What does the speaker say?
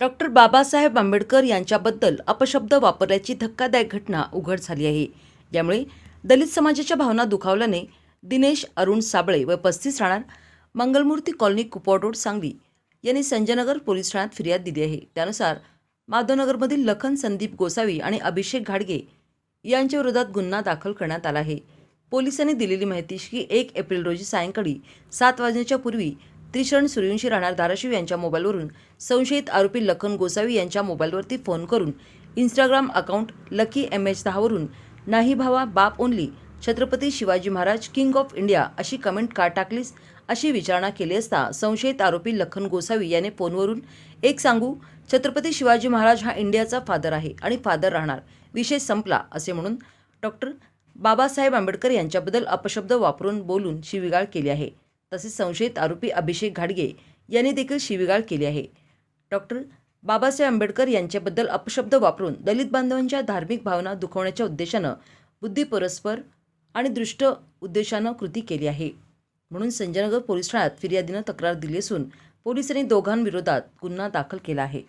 Doctor Babasaheb Ambedkar यांच्याबद्दल अपशब्द वापरल्याची धक्कादायक घटना उघड झाली आहे. यामुळे दलित समाजाच्या भावना दुखावल्याने दिनेश अरुण साबळे व पस्तीस राहणार मंगलमूर्ती कॉलनी कुपवाड रोड सांगली यांनी संजयनगर पोलीस ठाण्यात फिर्याद दिली आहे. त्यानुसार माधवनगरमधील लखन संदीप गोसावी आणि अभिषेक घाडगे यांच्या विरोधात गुन्हा दाखल करण्यात आला आहे. पोलिसांनी दिलेली माहिती की एक एप्रिल रोजी सायंकाळी सात वाजण्याच्या पूर्वी त्रिशरण सूर्यवंशी राहणार धाराशिव यांच्या मोबाईलवरून. संशयित आरोपी लखन गोसावी यांच्या मोबाईलवरती फोन करून. Instagram account lucky M H दहावरून नाही भावा बाप only Chhatrapati Shivaji Maharaj king of India अशी कमेंट का टाकलीस? अशी विचारणा केली असता संशयित आरोपी लखन गोसावी याने फोनवरून एक सांगू छत्रपती शिवाजी महाराज हा इंडियाचा फादर आहे आणि फादर राहणार. विषय संपला असे म्हणून डॉक्टर बाबासाहेब आंबेडकर यांच्याबद्दल अपशब्द वापरून बोलून शिवीगाळ केली आहे. तसेच संशयित आरोपी अभिषेक घाडगे यांनी देखील शिवीगाळ केली आहे. डॉक्टर बाबासाहेब आंबेडकर यांच्याबद्दल अपशब्द वापरून दलित बांधवांच्या धार्मिक भावना दुखवण्याच्या उद्देशानं बुद्धिपरस्पर आणि दृष्ट उद्देशानं कृती केली आहे. म्हणून संजयनगर पोलीस ठाण्यात फिर्यादीनं तक्रार दिली असून पोलिसांनी दोघांविरोधात गुन्हा दाखल केला आहे.